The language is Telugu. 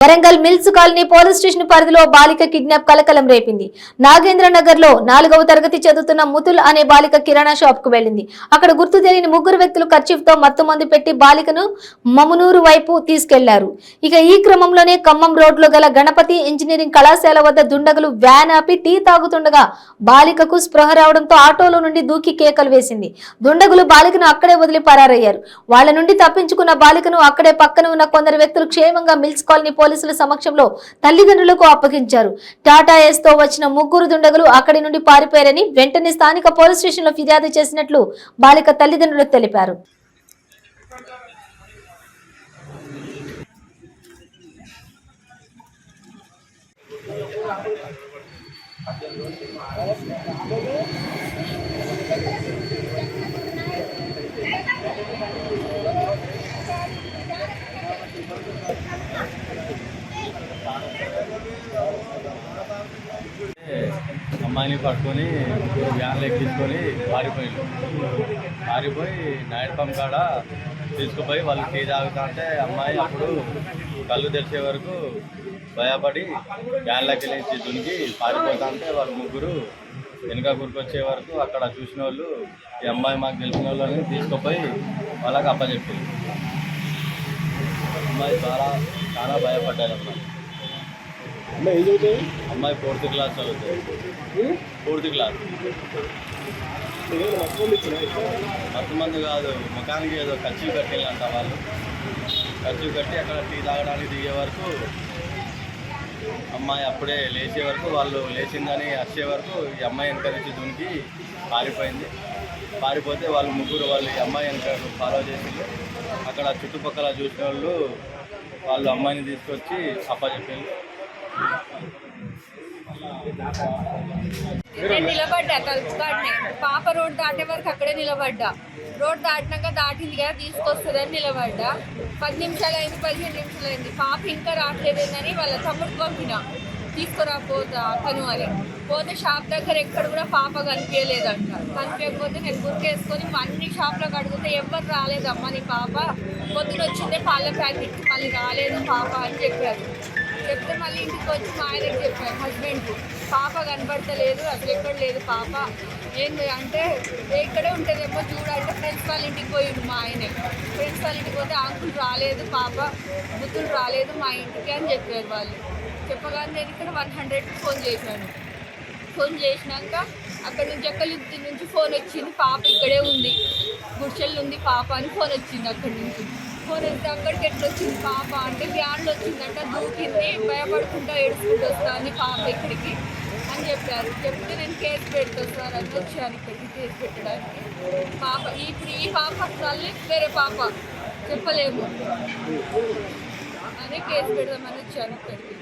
Warangal mills colony police station పరిధిలో బాలిక కిడ్నాప్ కలకలం రేపింది. నాగేంద్ర నగర్లో నాలుగవ తరగతి చదువుతున్న ముతుల్ అనే బాలిక కిరాణా షాప్కు వెళ్ళింది అక్కడ గుర్తు తెలియని ముగ్గురు వ్యక్తులు కర్చీఫ్తో మత్తు మందు పెట్టి బాలికను మమునూరు వైపు తీసుకెళ్ళారు. ఇక ఈ క్రమంలోనే ఖమ్మం రోడ్లో గల గణపతి ఇంజనీరింగ్ కళాశాల వద్ద దుండగులు వ్యాన్ ఆపి టీ తాగుతుండగా బాలికకు స్పృహ రావడంతో ఆటోలో నుండి దూకి కేకలు వేసింది. దుండగులు బాలికను అక్కడే వదిలి పరారయ్యారు. వాళ్ళ నుండి తప్పించుకున్న బాలికను అక్కడే పక్కన ఉన్న కొందరు వ్యక్తులు క్షేమంగా మిల్స్ కాలనీ పోలీసుల సమక్షంలో తల్లిదండ్రులకు అప్పగించారు. టాటా ఎస్తో వచ్చిన ముగ్గురు దుండగులు అక్కడి నుండి పారిపోయారని వెంటనే స్థానిక పోలీస్ స్టేషన్లో ఫిర్యాదు చేసినట్లు బాలిక తల్లిదండ్రులు తెలిపారు. అమ్మాయిని పట్టుకొని వ్యాన్లు ఎక్కించుకొని పారిపోయిండు. పారిపోయి నాయుడుపం కాడ తీసుకుపోయి వాళ్ళు టీ తాగుతా అంటే అమ్మాయి అప్పుడు కళ్ళు తెరిచే వరకు భయపడి వ్యాన్లోకి వెళ్ళి దునికి పారిపోతా అంటే వాళ్ళు ముగ్గురు వెనుక గురికొచ్చే వరకు అక్కడ చూసిన వాళ్ళు ఈ అమ్మాయి మాకు తెలిసిన వాళ్ళని తీసుకుపోయి వాళ్ళకి అప్పచెప్పింది అమ్మాయి చాలా చాలా భయపడ్డారు అమ్మాయి. ఏం అమ్మాయి ఫోర్త్ క్లాస్ చదువుతుంది. Fourth class. మత్తు మందు కాదు ముఖానికి ఏదో ఖర్చు కట్టేయాలంట వాళ్ళు. ఖర్చు కట్టి అక్కడ టీ తాగడానికి దిగే వరకు అమ్మాయి అప్పుడే లేచే వరకు వాళ్ళు లేచిందని వచ్చే వరకు ఈ అమ్మాయి వెనక నుంచి దునికి పారిపోయింది. పారిపోతే వాళ్ళు ముగ్గురు వాళ్ళు ఈ అమ్మాయి వెనక ఫాలో చేసి అక్కడ చుట్టుపక్కల చూసిన వాళ్ళు వాళ్ళు అమ్మాయిని తీసుకొచ్చి అప్పచెప్పారు నేను నిలబడ్డా కలుపుకాడినే పాప రోడ్ దాటే వరకు అక్కడే నిలబడ్డా. రోడ్ దాటినాక దాటింది కదా తీసుకొస్తుందని నిలబడ్డా. పది నిమిషాలు అయింది పదిహేను నిమిషాలు అయింది. పాప ఇంకా రావట్లేదని వాళ్ళ తమ్ముడు పంపిన. తీసుకురాపోతా అతను అని. పోతే షాప్ దగ్గర ఎక్కడ కూడా పాప కనిపించలేదంట. కనిపించకపోతే నేను గుర్తేసుకొని అన్ని షాప్లకు అడిగితే ఎవరు రాలేదమ్మా నీ పాప. పొద్దున వచ్చిందే పాల ప్యాకెట్ మళ్ళీ రాలేదు పాప అని చెప్పారు. చెప్తే మళ్ళీ ఇంటికి వచ్చి మా ఆయనకి చెప్పాను హస్బెండ్కి పాప కనబడతలేదు అసలు ఎక్కడ లేదు పాప. ఏంది అంటే ఇక్కడే ఉంటుందేమో చూడంటే ఫ్రెండ్స్ వాళ్ళ ఇంటికి పోయిండు మా ఆయనే. ఫ్రెండ్స్ వాళ్ళ ఇంటికి పోతే అంకుల్ రాలేదు పాప బుద్ధులు రాలేదు మా ఇంటికి అని చెప్పారు వాళ్ళు. చెప్పగానే నేను ఇక్కడ వన్ హండ్రెడ్కి ఫోన్ చేశాను. ఫోన్ చేసినాక అక్కడ నుంచి అక్కడి నుంచి ఫోన్ వచ్చింది పాప ఇక్కడే ఉంది గుడిచెల్లు ఉంది పాప అని ఫోన్ వచ్చింది అక్కడి నుంచి. ఫోన్ వస్తే అక్కడికి ఎట్లా వచ్చింది పాప? అంటే వ్యాన్లో వచ్చిందంట దూకింది భయపడుకుంటా ఏడుచుకుంటూ వస్తుంది పాప ఇక్కడికి అని చెప్పారు. చెప్తే నేను కేసు పెడతా సార్ అని వచ్చాను ఇక్కడికి కేసు పెట్టడానికి. పాప ఇప్పుడు ఈ పాప తల్లి వేరే పాప చెప్పలేము. అని కేసు పెడదామని వచ్చాను ఇక్కడికి.